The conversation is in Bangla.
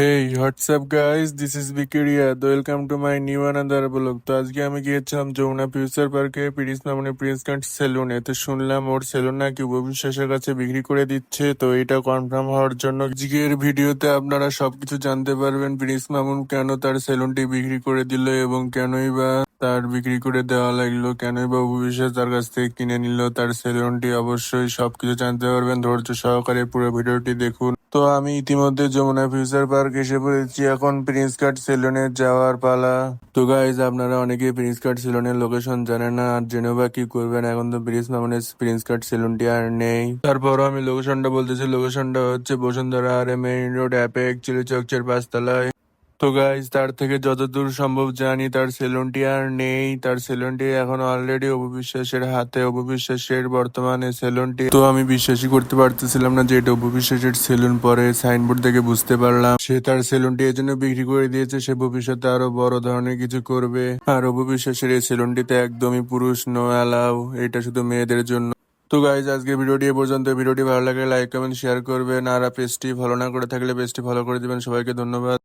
Hey WhatsApp guys this is বিকেরিয়া welcome to my new another blog তো আজকে আমি গিয়েছিলাম যমুনা ফিউচার পার্কে প্রিন্স মামনি প্রিন্স কাট সেলুনে। তো শুনলাম ওর সেলুন নাকি উপবিশ্বাসের কাছে বিক্রি করে দিচ্ছে। তো এটা কনফার্ম হওয়ার জন্য আজকের ভিডিওতে আপনারা সবকিছু জানতে পারবেন প্রিন্স মামুন কেন তার সেলুনটি বিক্রি করে দিল এবং কেনই বা তার বিক্রি করে দেওয়া লাগল, কেনই বা উপবিশ্বাস তার কাছ থেকে কিনে নিল। তার সেলুনটি অবশ্যই সবকিছু জানতে পারবেন। ধৈর্য সহকারে পুরো ভিডিওটি দেখুন। তো আমি ইতিমধ্যে যমুনা ফিউচার পার্ক এসে পড়েছি। এখন প্রিন্স কাট সেলুনে যাওয়ার পালা। তো গাইজ আপনারা অনেকে প্রিন্স কাট সেলুনের লোকেশন জানেন না, আর জেনে বা কি করবেন? এখন তো ব্রিজ মামনের প্রিন্স কাট সেলুনটি আর নেই। তারপরও আমি লোকেশনটা বলতেছি লোকেশনটা হচ্ছে বসুন্ধরা, আর মেইন রোড অ্যাপে চিলি চকচের পাঁচতলায় তো গাইজ তার থেকে যতদূর সম্ভব জানি তার সেলুনটি আর নেই। তার সেলুনটি এখন অলরেডি অপবিশ্বাসের হাতে, অপবিশ্বাসের বর্তমানে সেলুনটি তো আমি বিশ্বাসই করতে পারতেছিলাম না যে এটা অপবিশ্বাসের সেলুন পরে সাইনবোর্ড থেকে বুঝতে পারলাম। সে তার সেলুনটি এই জন্য বিক্রি করে দিয়েছে, সে ভবিষ্যতে আরও বড় ধরনের কিছু করবে। আর অপবিশ্বাসের এই সেলুনটিতে একদমই পুরুষ নো অ্যালাউ এটা শুধু মেয়েদের জন্য। তো গাইজ আজকে ভিডিওটি এ পর্যন্ত। ভিডিওটি ভালো লাগলে লাইক কমেন্ট শেয়ার করবেন। আর পেজটি ফলো না করে থাকলে পেজটি ফলো করে দিবেন। সবাইকে ধন্যবাদ।